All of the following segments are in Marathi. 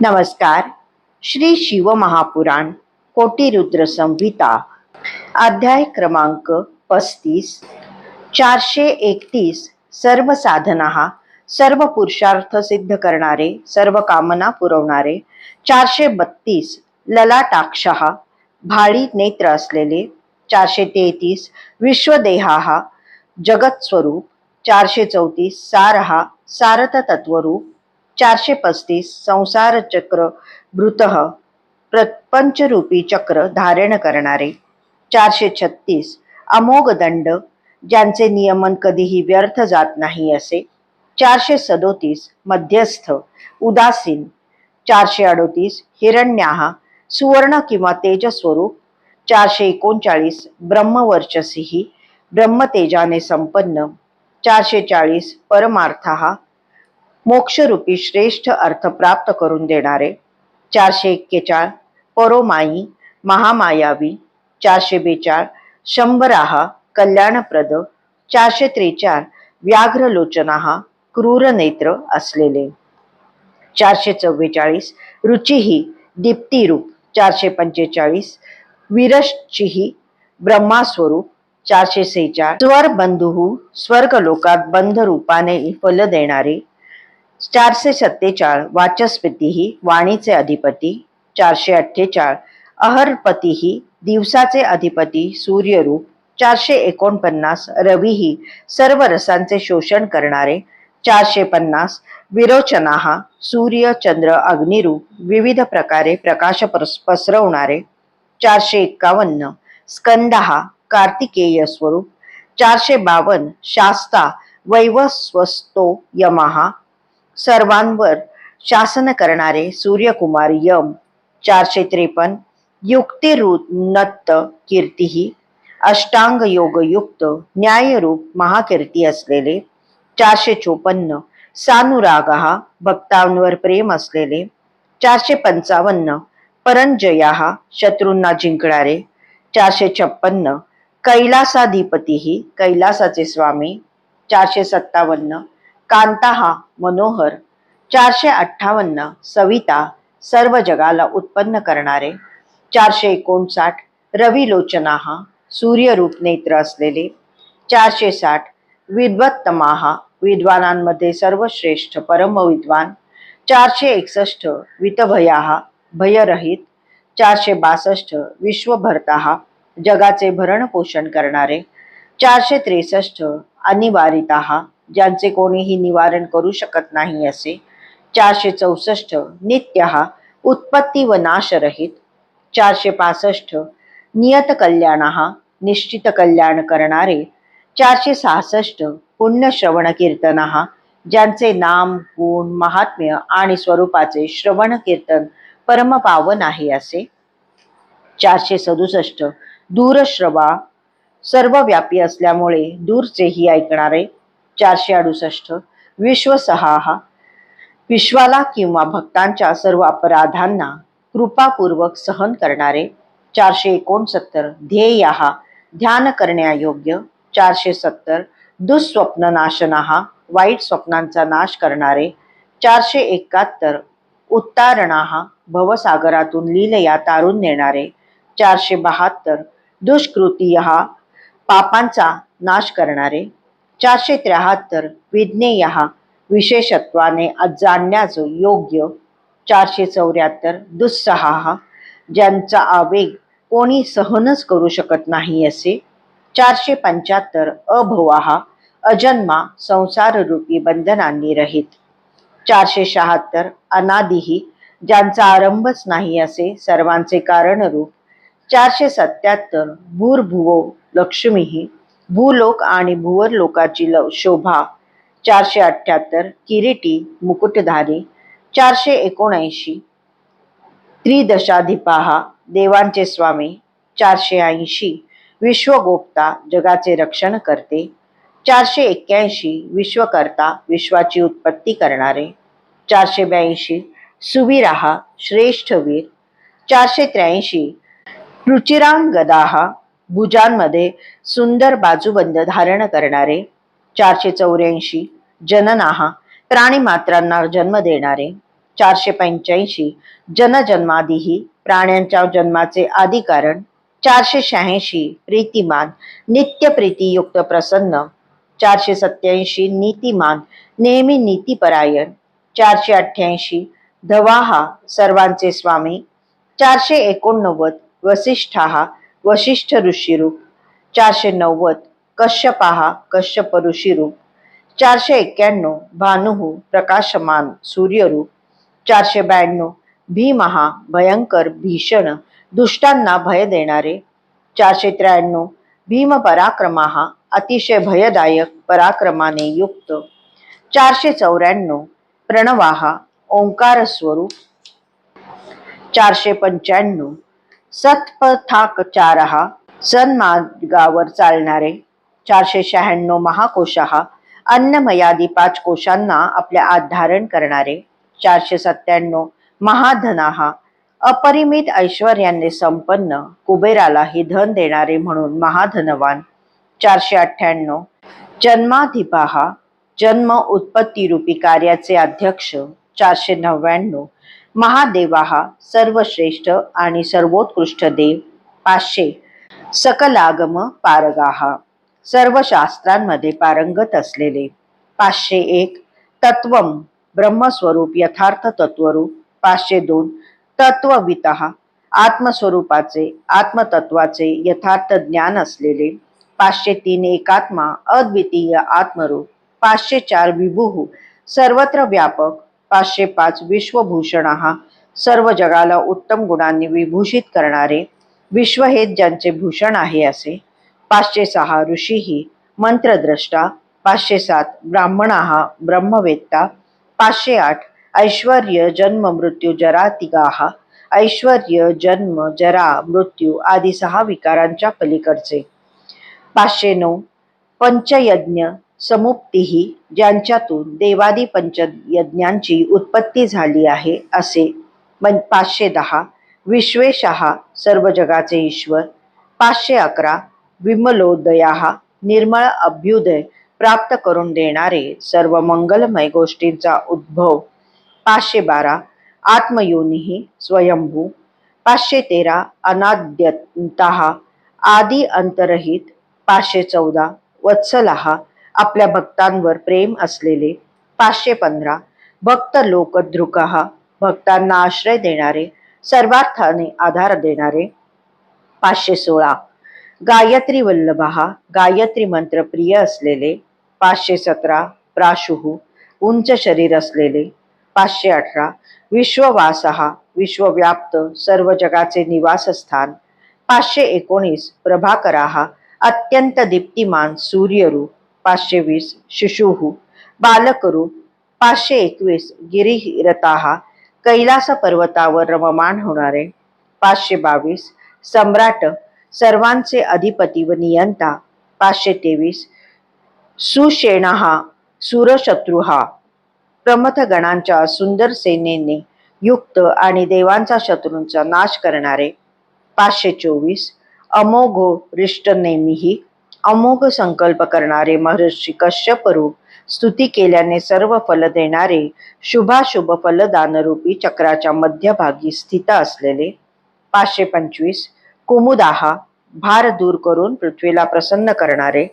नमस्कार. श्री शिवमहापुराण कोटीरुद्र संहिता अध्याय क्रमांक पस्तीस. चारशे एकतीस सर्व साधना सर्व पुरुषार्थ सिद्ध करणारे सर्व कामना पुरवणारे चारशे बत्तीस ललाटाक्ष भाडी नेत्र असलेले चारशे तेहतीस विश्वदेहा जगत स्वरूप चारशे चौतीस सारहा सारथ तत्वरूप चारशे पस्तीस संसार चक्र भृत प्रपंचरूपी चक्र धारण करणारे. चारशे छत्तीस अमोघ दंड ज्यांचे नियमन कधीही व्यर्थ जात नाही असे. चारशे सदोतीस मध्यस्थ उदासीन. चारशे अडोतीस हिरण्याहा सुवर्ण किंवा तेजस्वरूप. चारशे एकोणचाळीस ब्रह्मवर्चसीही ब्रह्मतेजाने संपन्न. चारशे चाळीस परमार्थहा मोक्षरूपी श्रेष्ठ अर्थ प्राप्त करून देणारे चारशे एक्केचाळ परोमाई महामायावी चारशे बेचाळ शंभराहा कल्याणप्रद चारशे त्रेचाळ व्याघ्रलोचनाहा क्रूर नेत्र असलेले. चारशे चव्वेचाळीस रुचिही दीप्तिरूप चारशे पंचेचाळीस विरश्चिही ब्रह्मास्वरूप चारशे सेचाळ स्वर बंधू स्वर्गलोकात बंध रूपाने फल देणारे चारशे सत्तेचाळ वाचस्पतीही वाणीचे अधिपती चारशे अठ्ठेचाळ अहरपतीही दिवसाचे अधिपती सूर्यरूप चारशे एकोणपन्नास रवीही सर्व रसांचे शोषण करणारे चारशे पन्नास विरोचनाहा सूर्य चंद्र अग्निरूप विविध प्रकारे प्रकाश पस- पसरवणारे चारशे एक्कावन्न स्कंदहा कार्तिकेय स्वरूप चारशे बावन्न शास्ता वैवस्वस्तो यमहा सर्वांवर शासन करणारे सूर्यकुमार यम चारशे त्रेपन्न युक्तिरूप नत्त कीर्ती अष्टांग योगयुक्त न्यायरूप महाकीर्ती असलेले चारशे चोपन्न सानुरागा भक्तांवर प्रेम असलेले चारशे पंचावन्न परंजया शत्रूंना जिंकणारे चारशे छप्पन्न कैलासाधिपतीही कैलासाचे स्वामी चारशे सत्तावन्न कांताहा मनोहर चारशे अठ्ठावन्न सविता सर्व जगाला उत्पन्न करणारे चारशे एकोणसाठ रविलोचनाहा सूर्यरूप नेत्र असलेले चारशे साठ विद्वत्तमाहा विद्वानांमध्ये सर्वश्रेष्ठ परमविद्वान चारशे एकसष्ट वितभयाहा भयरहित चारशे बासष्ट विश्वभरताहा जगाचे भरणपोषण करणारे चारशे त्रेसष्ट अनिवारिताहा ज्यांचे कोणीही निवारण करू शकत नाही असे चारशे चौसष्ट नित्यहा उत्पत्ती व नाशरहित चारशे पासष्ट नियत कल्याणहा निश्चित कल्याण करणारे चारशे सहासष्ट पुण्य श्रवण कीर्तनहा ज्यांचे नाम गुण महात्म्य आणि स्वरूपाचे श्रवण कीर्तन परमपावन आहे असे. चारशे सदुसष्ट दूरश्रवा सर्वव्यापी असल्यामुळे दूरचेही ऐकणारे चारशे अडुसष्ट. विश्वसहा. विश्वाला किंवा भक्तांच्या सर्व अपराधांना कृपापूर्वक सहन करणारे चारशे एकोणसत्तर ध्येयहा ध्यान करण्यायोग्य चारशे सत्तर दुःस्वप्न नाशनाहा वाईट स्वप्नांचा नाश करणारे चारशे एकाहत्तर उत्तारणाहा भवसागरातून लीलया तारून नेणारे चारशे बहात्तर दुष्कृतीहा पापांचा नाश करणारे चारशे त्र्याहत्तर विज्ञेय विशेषत्वाने जाणण्याचं योग्य चारशे चौऱ्याहत्तर दुस्सहा ज्यांचा आवेग कोणी सहनच करू शकत नाही असे चारशे पंच्याहत्तर अभवाहा अजन्मा संसाररूपी बंधनांनी रहित. चारशे शहात्तर अनादिही ज्यांचा आरंभच नाही असे सर्वांचे कारणरूप चारशे सत्याहत्तर भूर्भुवो लक्ष्मीही भूलोक आणि भुवर लोकाची शोभा चारशे अठ्ठ्याहत्तर किरीटी मुकुटधारी चारशे एकोणऐंशी त्रिदशाधिपाहा देवांचे स्वामी चारशे ऐंशी विश्वगोप्ता जगाचे रक्षण करते चारशे एक्क्याऐंशी विश्वकर्ता विश्वाची उत्पत्ती करणारे चारशे ब्याऐंशी सुवीराहा श्रेष्ठवीर चारशे त्र्याऐंशी रुचिरांगदाहा भुजांमध्ये सुंदर बाजूबंद धारण करणारे चारशे चौऱ्याऐंशी जननाहा प्राणीमात्रांना जन्म देणारे चारशे पंच्याऐंशी जनजन्मादिही प्राण्यांच्या जन्माचे आदी कारण चारशे शहाऐंशी प्रीतिमान नित्य प्रीतीयुक्त प्रसन्न चारशे सत्याऐंशी नीतिमान नेहमी नीतीपरायण चारशे अठ्ठ्याऐंशी धवाहा सर्वांचे स्वामी चारशे एकोणनव्वद वसिष्ठाहा वशिष्ठ ऋषीरूप. चारशे नव्वद. कश्यपाहा कश्यप ऋषीरूप. चारशे एक्क्याण्णव भानुहू प्रकाशमान सूर्यरूप. चारशे ब्याण्णव. भीमहा भयंकर भीषण दुष्टांना भय देणारे. चारशे त्र्याण्णव. भीम पराक्रमाहा अतिशय भयदायक पराक्रमाने युक्त. चारशे चौऱ्याण्णव. प्रणवाहा ओंकार स्वरूप. चारशे पंच्याण्णव. सत्पथाकचारहा सन्मार्गावर चालणारे चारशे शहाण्णव महाकोशाहा अन्नमयादी पाच कोशांना आपल्या आत धारण करणारे चारशे सत्त्याण्णव महाधनाहा अपरिमित ऐश्वर्याने संपन्न कुबेराला ही धन देणारे म्हणून महाधनवान चारशे अठ्ठ्याण्णव जन्माधिपाहा जन्म उत्पत्ती रूपी कार्याचे अध्यक्ष चारशे नव्याण्णव महादेवाहा सर्वश्रेष्ठ आणि सर्वोत्कृष्ट देव. पाचशे. सकलागम पारगाहा सर्व शास्त्रांमध्ये पारंगत असलेले. पाचशे एक. तत्वम ब्रह्मस्वरूप यथार्थ तत्वरूप पाचशे दोन. तत्ववित आत्मस्वरूपाचे आत्मतत्वाचे यथार्थ ज्ञान असलेले. पाचशे तीन एकात्मा अद्वितीय आत्मरूप. पाचशे चार विभुः. सर्वत्र व्यापक पाचशे पाच विश्वभूषण सर्व जगाला उत्तम गुणांनी विभूषित करणारे विश्व हे ज्यांचे भूषण आहे असे. पाचशे सहा ऋषी ही मंत्रद्रष्टा पाचशे सात ब्राह्मणाहा ब्रह्मवेत्ता पाचशे आठ ऐश्वर्य जन्म मृत्यू जरा तिगाहा ऐश्वर्य जन्म जरा मृत्यू आदी सहा विकारांच्या पलीकडचे. पाचशे नऊ पंचयज्ञ समुक्तीही ज्यांच्यातून देवादी पंचयज्ञांची उत्पत्ती झाली आहे असे पाचशे दहा विश्वेशहा सर्व जगाचे ईश्वर पाचशे अकरा विमलोदया निर्मळ अभ्युदय प्राप्त करून देणारे सर्व मंगलमय गोष्टींचा उद्भव पाचशे बारा आत्मयोनिही स्वयंभू पाचशे तेरा अनाद्यंतहा आदि अंतरहित पाचशे चौदा वत्सलहा आपल्या भक्तांवर प्रेम असलेले पाचशे पंधरा भक्त लोकदृकहा भक्तांना आश्रय देणारे सर्वार्थाने आधार देणारे पाचशे सोळा. गायत्री वल्लभहा गायत्री मंत्र प्रिय असलेले पाचशे सतरा. प्राशुहू उंच शरीर असलेले पाचशे अठरा. विश्ववासहा विश्वव्याप्त सर्व जगाचे निवासस्थान पाचशे एकोणीस. प्रभाकराहा अत्यंत दीप्तिमान सूर्यरूप पाचशे वीस शिशुहू. बालकरू पाचशे एकवीस गिरिरताहा कैलास पर्वतावर रममान होणारे पाचशे बावीस सम्राट सर्वांचे अधिपती व नियंता पाचशे तेवीस सुषेणाहा सुरशत्रुहा प्रमथ गणांच्या सुंदर सेनेने युक्त आणि देवांचा शत्रूंचा नाश करणारे पाचशे चोवीस अमोघो रिष्टनेमीही अमोघ संकल्प करणारे महर्षी कश्यपरूप स्तुती केल्याने सर्व फल देणारे शुभाशुभ फलदानरूपी चक्राच्या मध्यभागी स्थित असलेले पाचशे पंचवीस कुमुदाहा भार दूर करून पृथ्वीला प्रसन्न करणारे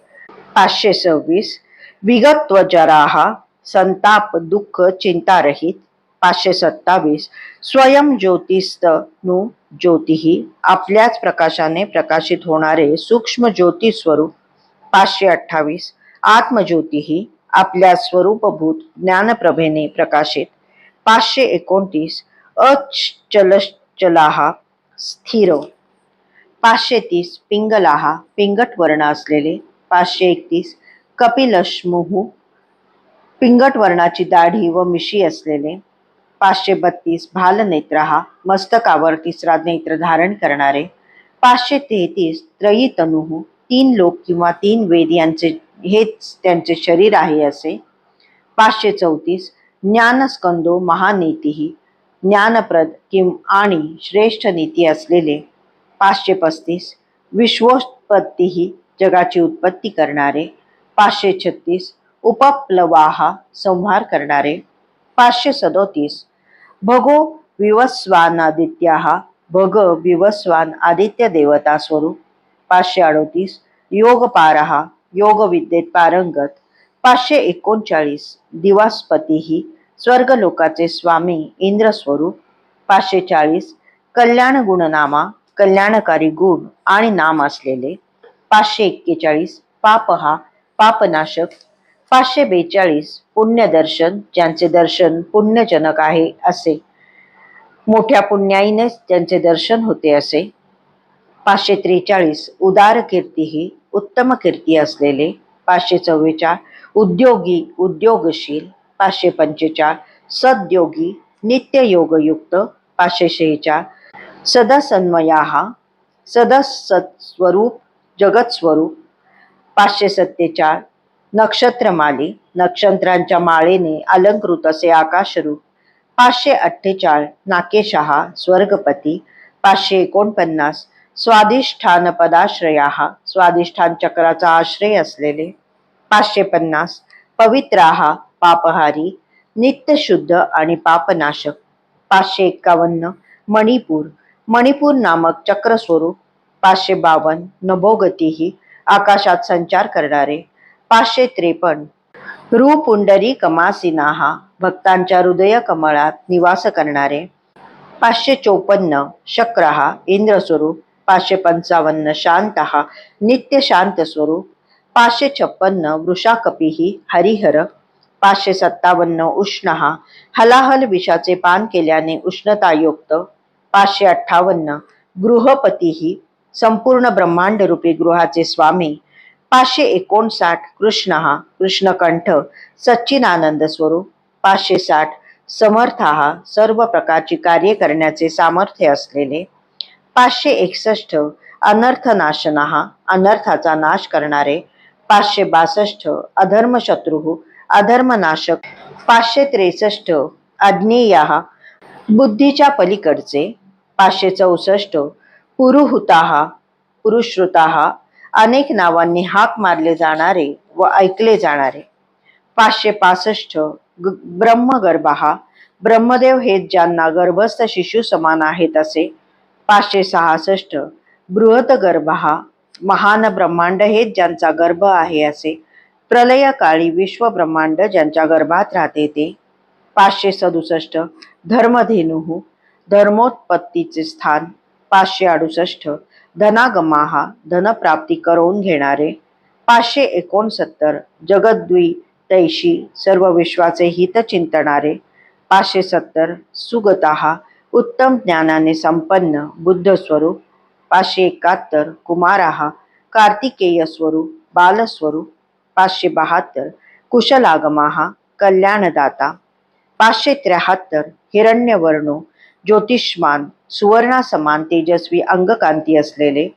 पाचशे सव्वीस विगत्वजराहा संताप दुःख चिंतारहित पाचशे सत्तावीस स्वयं ज्योतिस्तनु ज्योतिही आपल्याच प्रकाशाने प्रकाशित होणारे सूक्ष्म ज्योती स्वरूप पाचशे अठ्ठावीस. आत्मज्योतिही आपल्या स्वरूपभूत ज्ञानप्रभेने प्रकाशित. पाचशे एकोणतीस. अचलचलाहा स्थिर. पाचशे तीस. पिंगलाहा पिंगट वर्ण असलेले. पाचशे एकतीस. कपिलश्मुहू पिंगट वर्णाची दाढी व मिशी असलेले. पाचशे बत्तीस. भालनेत्रहा मस्तकावर तिसरा नेत्र धारण करणारे. पाचशे तेहतीस. त्रयीतनुहू तीन लोक किंवा तीन वेद यांचे हेच त्यांचे शरीर आहे असे. पाचशे चौतीस ज्ञानस्कंदो महानीतीही ज्ञानप्रद किं आणि श्रेष्ठ नीती असलेले. पाचशे पस्तीस विश्वोत्पत्तीही जगाची उत्पत्ती करणारे. पाचशे छत्तीस उपप्लवाहा संहार करणारे. पाचशे सदोतीस भगो विवस्वानादित्या भग विवस्वान आदित्य देवता स्वरूप. पाचशे अडोतीस योगपारहा योग विद्येत पारंगत पाचशे एकोणचाळीस दिवासपती ही स्वर्गलोकाचे स्वामी इंद्रस्वरूप पाचशे चाळीस कल्याण गुणनामा कल्याणकारी गुण आणि नाम असलेले पाचशे एक्केचाळीस पापहा पापनाशक पाचशे बेचाळीस पुण्यदर्शन ज्यांचे दर्शन पुण्यजनक आहे असे. मोठ्या पुण्याईनेच त्यांचे दर्शन होते असे. पाचशे त्रेचाळीस उदार कीर्ती ही उत्तम कीर्ती असलेले पाचशे चव्वेचाळ उद्योगी उद्योगशील पाचशे पंचेचाळ सद्योगी नित्ययोगयुक्त पाचशे शेहेचाळ सदसन्मयाहा सदसत्स्वरूप जगतस्वरूप पाचशे सत्तेचाळ नक्षत्रमाली नक्षत्रांच्या माळेने अलंकृत असे आकाशरूप पाचशे अठ्ठेचाळ नाकेशहा स्वर्गपती पाचशे एकोणपन्नास स्वाधिष्ठान पदाश्रया स्वाधिष्ठान चक्राचा आश्रय असलेले पाचशे पन्नास पवित्राहा पापहारी नित्यशुद्ध आणि पापनाशक पाचशे एक्कावन्न मणिपूर मणिपूर नामक चक्रस्वरूप पाचशे बावन्न नभोगतीही आकाशात संचार करणारे पाचशे त्रेपन्न रुपुंडरी कमासिनाहा भक्तांच्या हृदय कमळात निवास करणारे पाचशे चोपन्न शक्रहा इंद्रस्वरूप पाचशे पंचावन्न शांत नित्य शांत स्वरूप पाचशे छप्पन्न वृषाकपीही हरिहर पाचशे सत्तावन्न उष्ण हलाहल विषाचे पान केल्याने उष्णतायुक्त पाचशे अठ्ठावन्न गृहपतीही संपूर्ण ब्रह्मांड रूपी गृहाचे स्वामी पाचशे एकोणसाठ कृष्ण हा कृष्णकंठ सच्चिनानंद स्वरूप पाचशे साठ समर्थ हा सर्व प्रकारची कार्य करण्याचे सामर्थ्य असलेले पाचशे एकसष्ट अनर्थनाशना हा अनर्थाचा नाश करणारे पाचशे बासष्ट अधर्मशत्रू अधर्मनाशक पाचशे त्रेसष्ट अज्ञेय बुद्धीच्या पलीकडचे पाचशे चौसष्ट पुरुहुताहा पुरुश्रुताहा अनेक नावांनी हाक मारले जाणारे व ऐकले जाणारे. पाचशे पासष्ट ब्रह्मगर्भा ब्रह्मदेव हे ज्यांना गर्भस्थ शिशु समान आहेत असे पाचशे सहासष्ट. बृहत गर्भ हा महान ब्रह्मांड हेच ज्यांचा गर्भ आहे असे प्रलयकाळी विश्व ब्रह्मांड ज्यांच्या गर्भात राहते ते. पाचशे सदुसष्ट. धर्मधेनु धर्मोत्पत्तीचे स्थान पाचशे अडुसष्ट. धनागमाहा धनप्राप्ती करून घेणारे. पाचशे एकोणसत्तर. जगद्वी तैशी सर्व विश्वाचे हित चिंतणारे. पाचशे सत्तर. सुगताहा उत्तम ज्ञानाने संपन्न बुद्ध स्वरूप पाचशे एकाहत्तर कुमारहा कार्तिकेय स्वरूप बालस्वरूप पाचशे बहात्तर कुशलागमाहा कल्याणदाता पाचशे त्र्याहत्तर हिरण्यवर्णो ज्योतिष्मान सुवर्णासमान तेजस्वी अंगकांती असलेले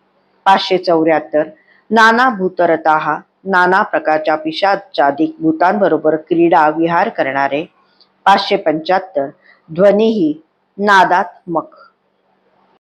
पाचशे चौऱ्याहत्तर नाना भूतरताहा नाना प्रकारच्या पिशाचादिक भूतांबरोबर क्रीडा विहार करणारे पाचशे पंच्याहत्तर ध्वनीही नादात्मक